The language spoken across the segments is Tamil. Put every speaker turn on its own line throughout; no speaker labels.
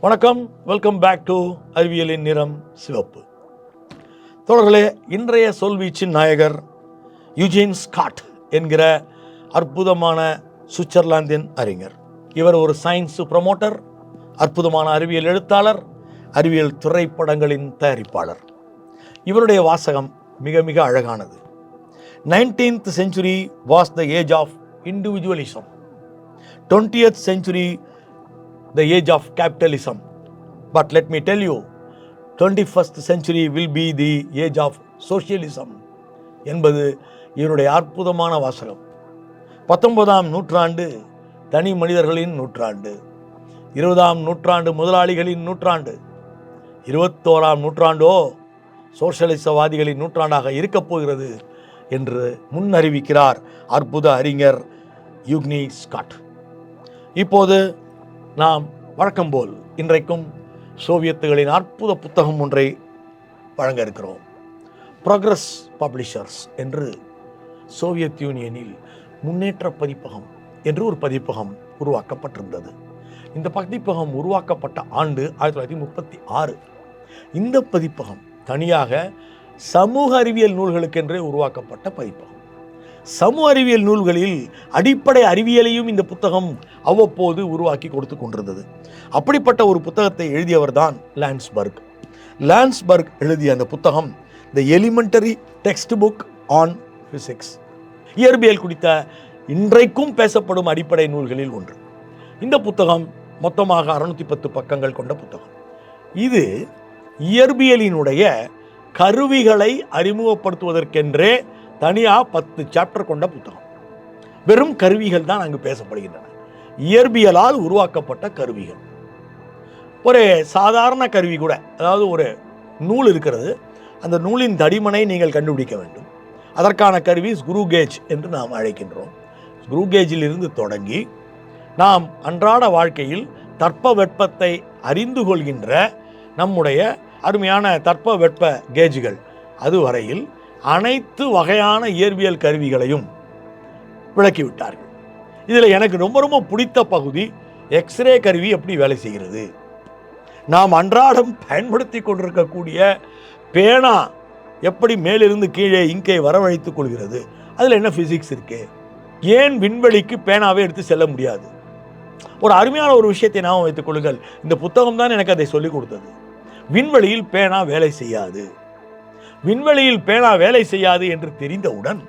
வணக்கம். வெல்கம் பேக் டு அறிவியலின் நிறம் சிவப்பு. தோழர்களே இன்றைய சொல்வீச்சின் நாயகர் யுஜின் ஸ்காட் என்கிற அற்புதமான சுவிட்சர்லாந்தின் அறிஞர். இவர் ஒரு சயின்ஸ் ப்ரமோட்டர் அற்புதமான அறிவியல் எழுத்தாளர் அறிவியல் திரைப்படங்களின் தயாரிப்பாளர். இவருடைய வாசகம் மிக மிக அழகானது. Nineteenth century was the age of individualism twentieth century the age of capitalism. But let me tell you, 21st century will be the age of socialism என்பது இவருடைய அற்புதமான வாசகம் பத்தொன்பதாம் நூற்றாண்டு தனி மனிதர்களின் நூற்றாண்டு இருபதாம் நூற்றாண்டு முதலாளிகளின் நூற்றாண்டு இருபத்தோராம் நூற்றாண்டோ சோஷலிசவாதிகளின் நூற்றாண்டாக இருக்கப் போகிறது என்று முன்னறிவிக்கிறார் அற்புத அறிஞர் யுக்னி ஸ்காட் இப்போது நாம் வழக்கம்போல் இன்றைக்கும் சோவியத்துகளின் அற்புத புத்தகம் ஒன்றை வழங்க இருக்கிறோம். ப்ரோக்ரஸ் பப்ளிஷர்ஸ் என்று சோவியத் யூனியனில் முன்னேற்ற பதிப்பகம் என்று ஒரு பதிப்பகம் உருவாக்கப்பட்டிருந்தது. இந்த பதிப்பகம் உருவாக்கப்பட்ட ஆண்டு ஆயிரத்தி தொள்ளாயிரத்தி முப்பத்தி ஆறு. இந்த பதிப்பகம் தனியாக சமூக அறிவியல் நூல்களுக்கென்றே உருவாக்கப்பட்ட பதிப்பகம். சமூக அறிவியல் நூல்களில் அடிப்படை அறிவியலையும் இந்த புத்தகம் அவ்வப்போது உருவாக்கி கொடுத்து கொண்டிருந்தது. அப்படிப்பட்ட ஒரு புத்தகத்தை எழுதியவர் தான் லான்ஸ்பர்க். லான்ஸ்பர்க் எழுதிய அந்த புத்தகம் the elementary text book on physics இயற்பியல் குறித்த இன்றைக்கும் பேசப்படும் அடிப்படை நூல்களில் ஒன்று. இந்த புத்தகம் மொத்தமாக அறுநூத்தி பத்து பக்கங்கள் கொண்ட புத்தகம். இது இயற்பியலினுடைய கருவிகளை அறிமுகப்படுத்துவதற்கென்றே தனியாக பத்து சாப்டர் கொண்ட புத்தகம். வெறும் கருவிகள் தான் அங்கு பேசப்படுகின்றன. இயற்பியலால் உருவாக்கப்பட்ட கருவிகள். ஒரு சாதாரண கருவி கூட அதாவது ஒரு நூல் இருக்கிறது. அந்த நூலின் தடிமனை நீங்கள் கண்டுபிடிக்க வேண்டும். அதற்கான கருவி ஸ்க்ரூ கேஜ் என்று நாம் அழைக்கின்றோம். ஸ்க்ரூ இருந்து தொடங்கி நாம் அன்றாட வாழ்க்கையில் தட்ப வெப்பத்தை அறிந்து கொள்கின்ற நம்முடைய அருமையான தட்ப வெப்ப கேஜுகள் அதுவரையில் அனைத்து வகையான இயற்பியல் கருவிகளையும் விளக்கிவிட்டார்கள். இதில் எனக்கு ரொம்ப ரொம்ப பிடித்த பகுதி எக்ஸ்ரே கருவி எப்படி வேலை செய்கிறது. நாம் அன்றாடம் பயன்படுத்தி கொண்டிருக்கக்கூடிய பேனா எப்படி மேலிருந்து கீழே இங்கை வரவழைத்துக் கொள்கிறது. அதில் என்ன ஃபிசிக்ஸ் இருக்குது ஏன் விண்வெளிக்கு பேனாவே எடுத்து செல்ல முடியாது? ஒரு அருமையான ஒரு விஷயத்தை நாம் வைத்துக் கொள்ளுங்கள். இந்த புத்தகம் தான் எனக்கு அதை சொல்லிக் கொடுத்தது. விண்வெளியில் பேனா வேலை செய்யாது. விண்வெளியில் பேனா வேலை செய்யாது என்று தெரிந்தவுடன்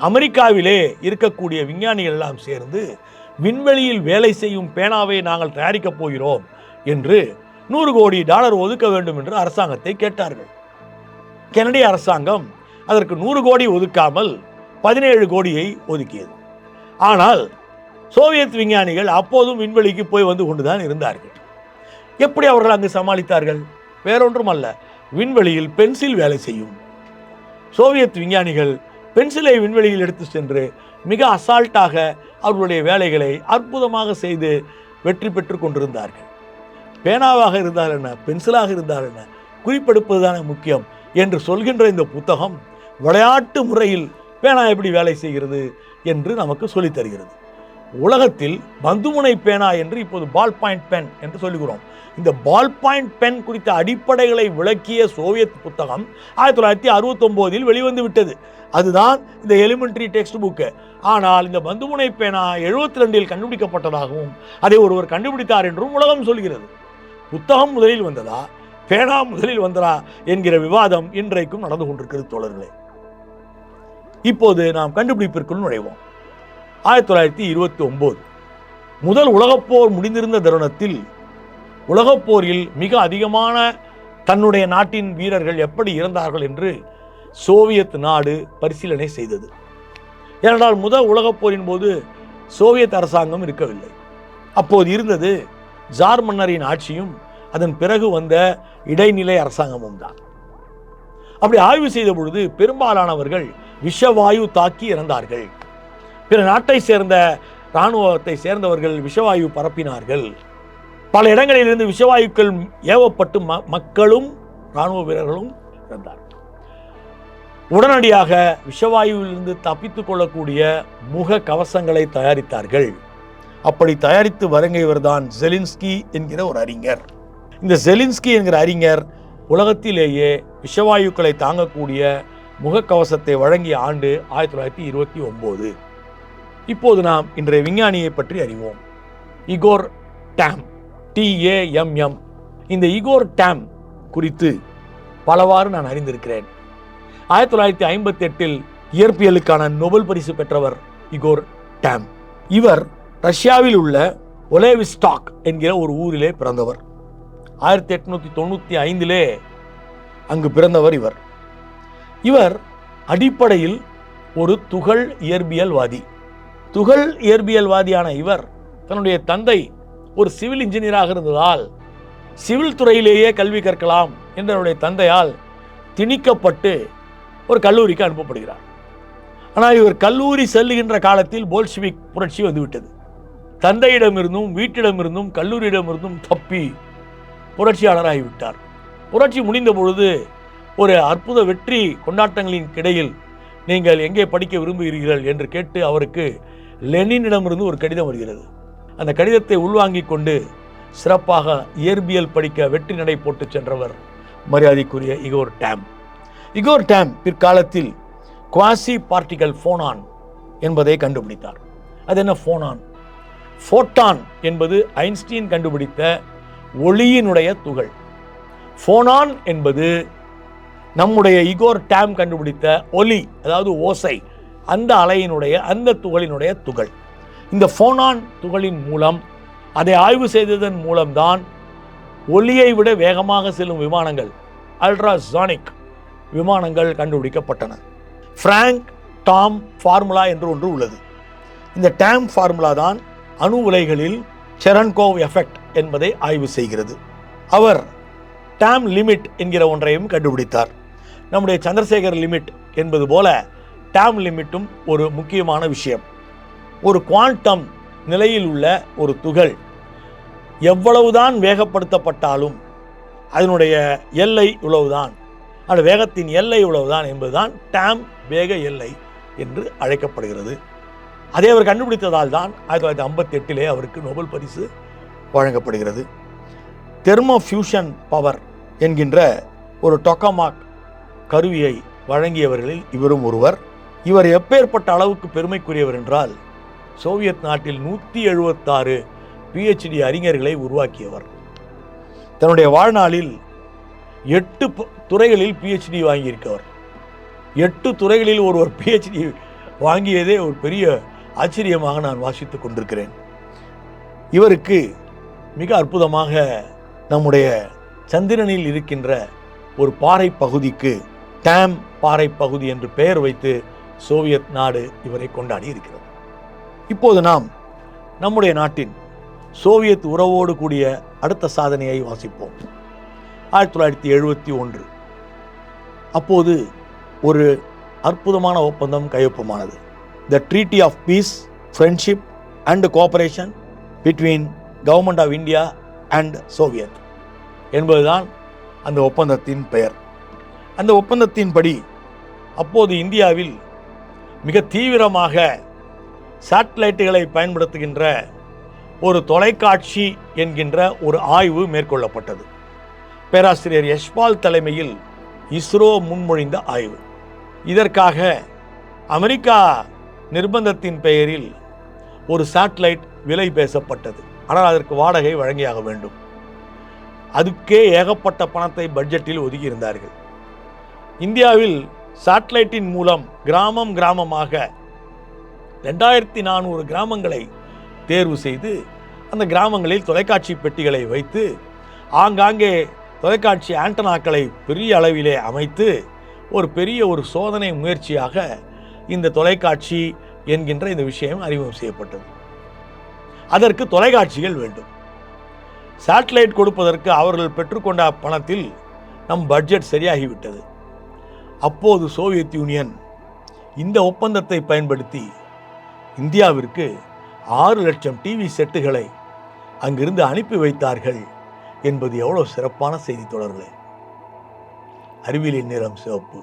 அமெரிக்காவிலே இருக்கக்கூடிய விஞ்ஞானிகள் எல்லாம் சேர்ந்து விண்வெளியில் வேலை செய்யும் பேனாவை நாங்கள் தயாரிக்கப் போகிறோம் என்று நூறு கோடி டாலர் ஒதுக்க வேண்டும் என்று அரசாங்கத்தை கேட்டார்கள். கெனடி அரசாங்கம் அதற்கு நூறு கோடி ஒதுக்காமல் பதினேழு கோடியை ஒதுக்கியது. ஆனால் சோவியத் விஞ்ஞானிகள் அப்போதும் விண்வெளிக்கு போய் வந்து கொண்டுதான் இருந்தார்கள். எப்படி அவர்கள் அங்கு சமாளித்தார்கள்? வேறொன்றும் அல்ல விண்வெளியில் பென்சில் வேலை செய்யும். சோவியத் விஞ்ஞானிகள் பென்சிலை விண்வெளியில் எடுத்து சென்று மிக அசால்ட்டாக அவர்களுடைய வேலைகளை அற்புதமாக செய்து வெற்றி பெற்று கொண்டிருந்தார்கள். பேனாவாக இருந்தால் என்ன பென்சிலாக இருந்தால் என்ன குறிப்பெடுப்பது தானே முக்கியம் என்று சொல்கின்ற இந்த புத்தகம் விளையாட்டு முறையில் பேனா எப்படி வேலை செய்கிறது என்று நமக்கு சொல்லித் தருகிறது. உலகத்தில் பந்துமுனை பேனா என்று இப்போது பால் பாயிண்ட் பென் என்று சொல்லுகிறோம். இந்த பால் பாயிண்ட் பென் குறித்த அடிப்படைகளை விளக்கிய சோவியத் புத்தகம் ஆயிரத்தி தொள்ளாயிரத்தி அறுபத்தொம்போதில் வெளிவந்து விட்டது. அதுதான் இந்த எலிமெண்ட்ரி டெக்ஸ்ட் புக்கு ஆனால் இந்த பந்துமுனை பேனா எழுபத்தி ரெண்டில் கண்டுபிடிக்கப்பட்டதாகவும் அதை ஒருவர் கண்டுபிடித்தார் என்றும் உலகம் சொல்கிறது. புத்தகம் முதலில் வந்ததா? பேனா முதலில் வந்ததா? என்கிற விவாதம் இன்றைக்கும் நடந்து கொண்டிருக்கிறது தோழர்களே. இப்போது நாம் கண்டுபிடிப்பிற்குள் நுழைவோம். ஆயிரத்தி தொள்ளாயிரத்தி இருபத்தி ஒன்பது முதல் உலகப்போர் முடிந்திருந்த தருணத்தில் உலகப்போரில் மிக அதிகமான தன்னுடைய நாட்டின் வீரர்கள் எப்படி இறந்தார்கள் என்று சோவியத் நாடு பரிசீலனை செய்தது. ஏனென்றால் முதல் உலகப்போரின் போது சோவியத் அரசாங்கம் இருக்கவில்லை. அப்போது இருந்தது ஜார் மன்னரின் ஆட்சியும் அதன் பிறகு வந்த இடைநிலை அரசாங்கமும் தான். அப்படி ஆய்வு செய்த பொழுது பெரும்பாலானவர்கள் விஷவாயு தாக்கி இறந்தார்கள். பிற நாட்டை சேர்ந்த இராணுவத்தை சேர்ந்தவர்கள் விஷவாயு பரப்பினார்கள். பல இடங்களிலிருந்து விஷவாயுக்கள் ஏவப்பட்டு ம- மக்களும் இராணுவ வீரர்களும் இறந்தார்கள். உடனடியாக விஷவாயுவிலிருந்து தப்பித்துக் கொள்ளக்கூடிய முக கவசங்களை தயாரித்தார்கள். அப்படி தயாரித்து வருங்கையவர் தான் ஜெலின்ஸ்கி என்கிற ஒரு அறிஞர். இந்த ஜெலின்ஸ்கி என்கிற அறிஞர் உலகத்திலேயே விஷவாயுக்களை தாங்கக்கூடிய முகக்கவசத்தை வழங்கிய ஆண்டு ஆயிரத்தி தொள்ளாயிரத்தி இருபத்தி ஒம்பது. இப்போது நாம் இன்றைய விஞ்ஞானியை பற்றி அறிவோம். இகோர் டேம் டிஏஎம்எம் இந்த இகோர் டேம் குறித்து பலவாறு நான் அறிந்திருக்கிறேன். ஆயிரத்தி தொள்ளாயிரத்தி ஐம்பத்தி எட்டில் இயற்பியலுக்கான நோபல் பரிசு பெற்றவர் இகோர் டேம். இவர் ரஷ்யாவில் உள்ள ஒலேவிஸ்டாக் என்கிற ஒரு ஊரிலே பிறந்தவர். ஆயிரத்தி எட்நூத்தி தொண்ணூற்றி ஐந்திலே அங்கு பிறந்தவர் இவர். இவர் அடிப்படையில் ஒரு துகள் இயற்பியல்வாதி. துகள் இயற்பியல்வாதியான இவர் தன்னுடைய தந்தை ஒரு சிவில் இன்ஜினியராக இருந்ததால் சிவில் துறையிலேயே கல்வி கற்கலாம் என்ற தந்தையால் திணிக்கப்பட்டு ஒரு கல்லூரிக்கு அனுப்பப்படுகிறார். ஆனால் இவர் கல்லூரி செல்லுகின்ற காலத்தில் போல்ஷிவிக் புரட்சி வந்துவிட்டது. தந்தையிடமிருந்தும் வீட்டிடமிருந்தும் கல்லூரியிடமிருந்தும் தப்பி புரட்சியாளராகிவிட்டார் புரட்சி முடிந்த பொழுது ஒரு அற்புத வெற்றி கொண்டாட்டங்களின் கிடையில் நீங்கள் எங்கே படிக்க விரும்புகிறீர்கள் என்று கேட்டு அவருக்கு லெனினிடமிருந்து ஒரு கடிதம் வருகிறது. அந்த கடிதத்தை உள்வாங்கிக் கொண்டு சிறப்பாக இயற்பியல் படிக்க வெற்றி நடை போட்டு சென்றவர் மரியாதைக்குரிய இகோர் டேம். இகோர் டேம் பிற்காலத்தில் குவாசி பார்ட்டிகல் ஃபோனான் என்பதை கண்டுபிடித்தார். அது என்ன ஃபோனான்? ஃபோட்டான் என்பது ஐன்ஸ்டீன் கண்டுபிடித்த ஒளியினுடைய துகள். ஃபோனான் என்பது நம்முடைய இகோர் டேம் கண்டுபிடித்த ஒலி அதாவது ஓசை. அந்த அலையினுடைய அந்த துகளினுடைய துகள். இந்த ஃபோனான் துகளின் மூலம் அதை ஆய்வு செய்ததன் மூலம்தான் ஒலியை விட வேகமாக செல்லும் விமானங்கள் அல்ட்ராசானிக் விமானங்கள் கண்டுபிடிக்கப்பட்டன. ஃப்ராங்க் டாம் ஃபார்முலா என்று ஒன்று உள்ளது. இந்த டேம் ஃபார்முலா தான் அணு உலைகளில் செரன்கோவ் எஃபெக்ட் என்பதை ஆய்வு செய்கிறது. அவர் டேம் லிமிட் என்கிற ஒன்றையும் கண்டுபிடித்தார். நம்முடைய சந்திரசேகர் லிமிட் என்பது போல டேம் லிமிட்டும் ஒரு முக்கியமான விஷயம். ஒரு குவாண்டம் நிலையில் உள்ள ஒரு துகள் எவ்வளவுதான் வேகப்படுத்தப்பட்டாலும் அதனுடைய எல்லை இவ்வளவுதான். அந்த வேகத்தின் எல்லை இவ்வளவுதான் என்பதுதான் டேம் வேக எல்லை என்று அழைக்கப்படுகிறது. அதை அவர் கண்டுபிடித்ததால் தான் ஆயிரத்தி தொள்ளாயிரத்தி ஐம்பத்தி எட்டிலே அவருக்கு நோபல் பரிசு வழங்கப்படுகிறது. தெர்மோ ஃபியூஷன் பவர் என்கின்ற ஒரு டொக்கமாக் கருவியை வழங்கியவர்களில் இவரும் ஒருவர். இவர் எப்பேற்பட்ட அளவுக்கு பெருமைக்குரியவர் என்றால் சோவியத் நாட்டில் நூற்றி எழுபத்தாறு பிஹெச்டி அறிஞர்களை உருவாக்கியவர். தன்னுடைய வாழ்நாளில் எட்டு துறைகளில் பிஹெச்டி வாங்கியிருக்கவர். எட்டு துறைகளில் ஒருவர் பிஹெச்டி வாங்கியதே ஒரு பெரிய ஆச்சரியமாக நான் வாசித்துக் கொண்டிருக்கிறேன். இவருக்கு மிக அற்புதமாக நம்முடைய சந்திரனில் இருக்கின்ற ஒரு பாறை பகுதிக்கு டேம் பாறை பகுதி என்று பெயர் வைத்து சோவியத் நாடு இவரை கொண்டாடி இருக்கிறது. இப்போது நாம் நம்முடைய நாட்டின் சோவியத் உறவோடு கூடிய அடுத்த சாதனையை வாசிப்போம். ஆயிரத்தி தொள்ளாயிரத்தி எழுபத்தி ஒன்று. அப்போது ஒரு அற்புதமான ஒப்பந்தம் கையொப்பமானது. The treaty of peace friendship and cooperation between government of India and Soviet என்பதுதான் அந்த ஒப்பந்தத்தின் பெயர். அந்த ஒப்பந்தத்தின்படி அப்போது இந்தியாவில் மிக தீவிரமாக சேட்டலைட்டுகளை பயன்படுத்துகின்ற ஒரு தொலைக்காட்சி என்கின்ற ஒரு ஆய்வு மேற்கொள்ளப்பட்டது. பேராசிரியர் யஷ்பால் தலைமையில் இஸ்ரோ முன்மொழிந்த ஆய்வு. இதற்காக அமெரிக்கா நிர்பந்தத்தின் பெயரில் ஒரு சேட்டலைட் விலை பேசப்பட்டது. ஆனால் அதற்கு வாடகை வழங்கியாக வேண்டும். அதுக்கே ஏகப்பட்ட பணத்தை பட்ஜெட்டில் ஒதுக்கியிருந்தார்கள். இந்தியாவில் சாட்டிலைட்டின் மூலம் கிராமம் கிராமமாக ரெண்டாயிரத்தி நானூறு கிராமங்களை தேர்வு செய்து அந்த கிராமங்களில் தொலைக்காட்சி பெட்டிகளை வைத்து ஆங்காங்கே தொலைக்காட்சி ஆண்டனாக்களை பெரிய அளவிலே அமைத்து ஒரு பெரிய ஒரு சோதனை முயற்சியாக இந்த தொலைக்காட்சி என்கின்ற இந்த விஷயம் அறிமுகம் செய்யப்பட்டது. அதற்கு தொலைக்காட்சிகள் வேண்டும். சேட்டலைட் கொடுப்பதற்கு அவர்கள் பெற்றுக்கொண்ட பணத்தில் நம் பட்ஜெட் சரியாகிவிட்டது. அப்போது சோவியத் யூனியன் இந்த ஒப்பந்தத்தை பயன்படுத்தி இந்தியாவிற்கு ஆறு லட்சம் டிவி செட்டுகளை அங்கிருந்து அனுப்பி வைத்தார்கள் என்பது எவ்வளோ சிறப்பான செய்தி தொடர்களே. அறிவியலின் நிறம் சிவப்பு.